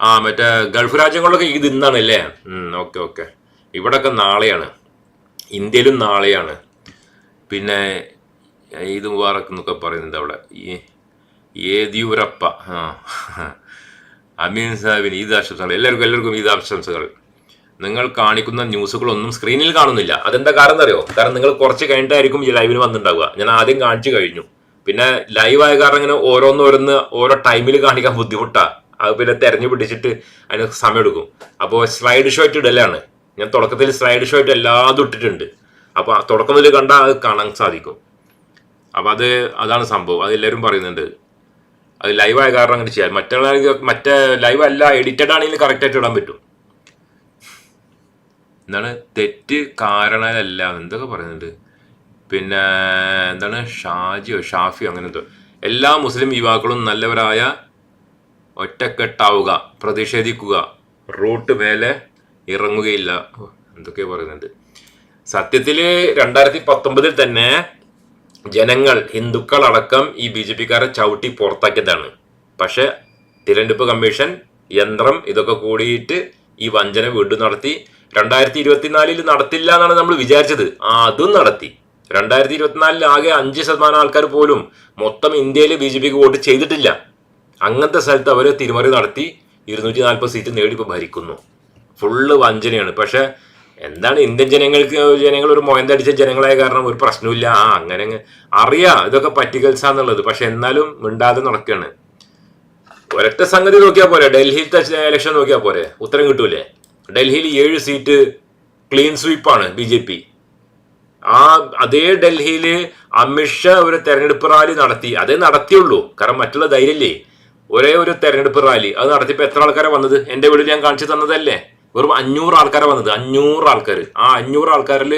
ആ മറ്റേ ഗൾഫ് രാജ്യങ്ങളിലൊക്കെ ഈദ് ഇന്നാണ് അല്ലേ ഓക്കെ ഓക്കെ. ഇവിടൊക്കെ നാളെയാണ്. ഇന്ത്യയിലും നാളെയാണ്. പിന്നെ ഈദ് മുബാറക് എന്നൊക്കെ പറയുന്നുണ്ട് അവിടെ. ഈ ഏതിയൂരപ്പ. ആ അമീൻ സാഹിബിന് ഈദ് ആശംസകൾ. എല്ലാവർക്കും എല്ലാവർക്കും ഈദ് ആശംസകൾ. നിങ്ങൾ കാണിക്കുന്ന ന്യൂസുകളൊന്നും സ്ക്രീനിൽ കാണുന്നില്ല. അതെന്താ കാരണം അറിയോ കാരണം നിങ്ങൾ കുറച്ച് കഴിഞ്ഞിട്ടായിരിക്കും ഈ ലൈവിന് വന്നിട്ടുണ്ടാവുക. ഞാൻ ആദ്യം കാണിച്ചു കഴിഞ്ഞു. പിന്നെ ലൈവായ കാരണം ഇങ്ങനെ ഓരോന്നോരോന്ന് ഓരോ ടൈമിൽ കാണിക്കാൻ ബുദ്ധിമുട്ടാ. അത് പിന്നെ തെരഞ്ഞു പിടിച്ചിട്ട് അതിന് സമയമെടുക്കും അപ്പോൾ സ്ലൈഡ് ഷോ ആയിട്ട് ഇടലാണ്. ഞാൻ തുടക്കത്തിൽ സ്ലൈഡ് ഷോ ആയിട്ട് എല്ലാതും ഇട്ടിട്ടുണ്ട്. അപ്പോൾ തുടക്കം മുതൽ കണ്ടാൽ അത് കാണാൻ സാധിക്കും. അപ്പോൾ അത് അതാണ് സംഭവം. അത് എല്ലാവരും പറയുന്നുണ്ട്. അത് ലൈവ് ആയ കാരണം അങ്ങനെ ചെയ്യാം. മറ്റുള്ള മറ്റേ ലൈവ് അല്ല എഡിറ്റഡ് ആണെങ്കിൽ കറക്റ്റായിട്ട് ഇടാൻ പറ്റും. എന്താണ്? തെറ്റ് കാരണമല്ല എന്തൊക്കെ പറയുന്നുണ്ട്? പിന്നെ എന്താണ്? ഷാജിയോ ഷാഫിയോ അങ്ങനെ എന്തോ എല്ലാ മുസ്ലിം യുവാക്കളും നല്ലവരായ ഒറ്റക്കെട്ടാവുക പ്രതിഷേധിക്കുക റൂട്ട് മേലെ ഇറങ്ങുകയില്ല. എന്തൊക്കെ പറയുന്നുണ്ട്. സത്യത്തിൽ രണ്ടായിരത്തി പത്തൊമ്പതിൽ തന്നെ ജനങ്ങൾ ഹിന്ദുക്കൾ അടക്കം ഈ ബി ജെ പിക്കാരെ ചവിട്ടി പുറത്താക്കിയതാണ്. പക്ഷെ തിരഞ്ഞെടുപ്പ് കമ്മീഷൻ യന്ത്രം ഇതൊക്കെ കൂടിയിട്ട് ഈ വഞ്ചന വീണ്ടും നടത്തി. രണ്ടായിരത്തി ഇരുപത്തിനാലിൽ നടത്തില്ല എന്നാണ് നമ്മൾ വിചാരിച്ചത്. ആ അതും നടത്തി. രണ്ടായിരത്തി ഇരുപത്തിനാലിൽ ആകെ അഞ്ച് ശതമാനം ആൾക്കാർ പോലും മൊത്തം ഇന്ത്യയിൽ ബി ജെ പിക്ക് വോട്ട് ചെയ്തിട്ടില്ല. അങ്ങനത്തെ സ്ഥലത്ത് അവർ തിരിമറി നടത്തി ഇരുന്നൂറ്റി നാൽപ്പത് സീറ്റ് നേടി ഇപ്പോൾ ഭരിക്കുന്നു. ഫുള്ള് വഞ്ചനയാണ്. പക്ഷേ എന്താണ് ഇന്ത്യൻ ജനങ്ങൾക്ക് ജനങ്ങൾ ഒരു മൊയന്തടിച്ച ജനങ്ങളായ കാരണം ഒരു പ്രശ്നമില്ല ആ അങ്ങനെ അങ്ങ് അറിയാം. ഇതൊക്കെ പറ്റിക്കൽസാന്നുള്ളത്. പക്ഷെ എന്നാലും മിണ്ടാതെ നടക്കുകയാണ് ഒരൊറ്റ സംഗതി നോക്കിയാൽ പോരെ. ഡൽഹിയിലത്തെ ഇലക്ഷൻ നോക്കിയാൽ പോരെ. ഉത്തരം കിട്ടൂലേ? ഡൽഹിയിൽ ഏഴ് സീറ്റ് ക്ലീൻ സ്വീപ്പാണ് ബി ജെ പി. ആ അതേ ഡൽഹിയിൽ അമിത്ഷാ ഒരു തെരഞ്ഞെടുപ്പ് റാലി നടത്തി. അതേ നടത്തിയുള്ളൂ. കാരണം മറ്റുള്ള ധൈര്യല്ലേ? ഒരേ ഒരു തെരഞ്ഞെടുപ്പ് റാലി. അത് നടത്തിയപ്പോൾ എത്ര ആൾക്കാരെ വന്നത്? എന്റെ വീട്ടിൽ ഞാൻ കാണിച്ചു തന്നതല്ലേ? വെറും അഞ്ഞൂറ് ആൾക്കാരെ വന്നത്. അഞ്ഞൂറ് ആൾക്കാർ ആ അഞ്ഞൂറ് ആൾക്കാരിൽ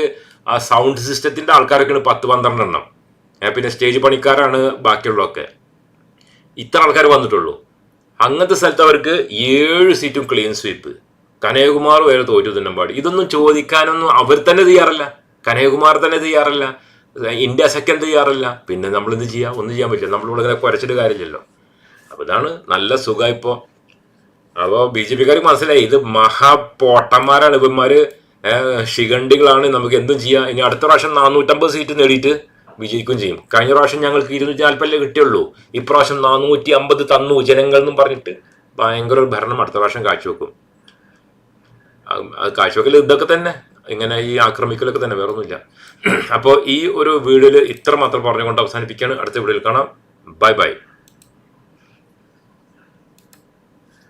ആ സൗണ്ട് സിസ്റ്റത്തിന്റെ ആൾക്കാരൊക്കെയാണ് പത്ത് പന്ത്രണ്ട് എണ്ണം. പിന്നെ സ്റ്റേജ് പണിക്കാരാണ് ബാക്കിയുള്ളതൊക്കെ. ഇത്ര ആൾക്കാർ വന്നിട്ടുള്ളൂ. അങ്ങനത്തെ സ്ഥലത്ത് അവർക്ക് ഏഴ് സീറ്റും ക്ലീൻ സ്വീപ്പ് കനയകുമാർ വരെ തോറ്റു പാടി. ഇതൊന്നും ചോദിക്കാനൊന്നും അവർ തന്നെ തയ്യാറല്ല. കനയകുമാർ തന്നെ തയ്യാറല്ല. ഇന്ത്യ സെക്കൻഡ് തയ്യാറല്ല. പിന്നെ നമ്മൾ എന്ത് ചെയ്യാം? ഒന്നും ചെയ്യാൻ പറ്റില്ല. നമ്മളിവിടെ ഇങ്ങനെ കുരച്ചിട്ട് കാര്യമില്ലല്ലോ. അപ്പൊ ഇതാണ് നല്ല സുഖം ഇപ്പോൾ അപ്പോൾ ബി ജെ പിക്കാർക്ക് മനസ്സിലായി ഇത് മഹാപോട്ടന്മാരാണ് ഇവന്മാര്. ഏഹ്, ശിഖണ്ഡികളാണ്. നമുക്ക് എന്തും ചെയ്യാം. ഇനി അടുത്ത പ്രാവശ്യം നാനൂറ്റമ്പത് സീറ്റ് നേടിയിട്ട് വിജയിക്കും ചെയ്യും. കഴിഞ്ഞ പ്രാവശ്യം ഞങ്ങൾക്ക് ഇരുന്നൂറ്റി നാൽപ്പല്ലേ കിട്ടിയുള്ളൂ. ഇപ്രാവശ്യം നാനൂറ്റി അമ്പത് തന്നു ജനങ്ങൾ എന്നും പറഞ്ഞിട്ട് ഭയങ്കര ഒരു ഭരണം അടുത്ത പ്രാവശ്യം കാഴ്ചവെക്കും. കാഴ്ചവെക്കൽ ഇതൊക്കെ തന്നെ. ഇങ്ങനെ ഈ ആക്രമിക്കലൊക്കെ തന്നെ വേറൊന്നുമില്ല. അപ്പോൾ ഈ ഒരു വീഡിയോയിൽ ഇത്ര മാത്രം പറഞ്ഞുകൊണ്ട് അവസാനിപ്പിക്കുകയാണ്. അടുത്ത വീഡിയോയിൽ കാണാം. Bye bye.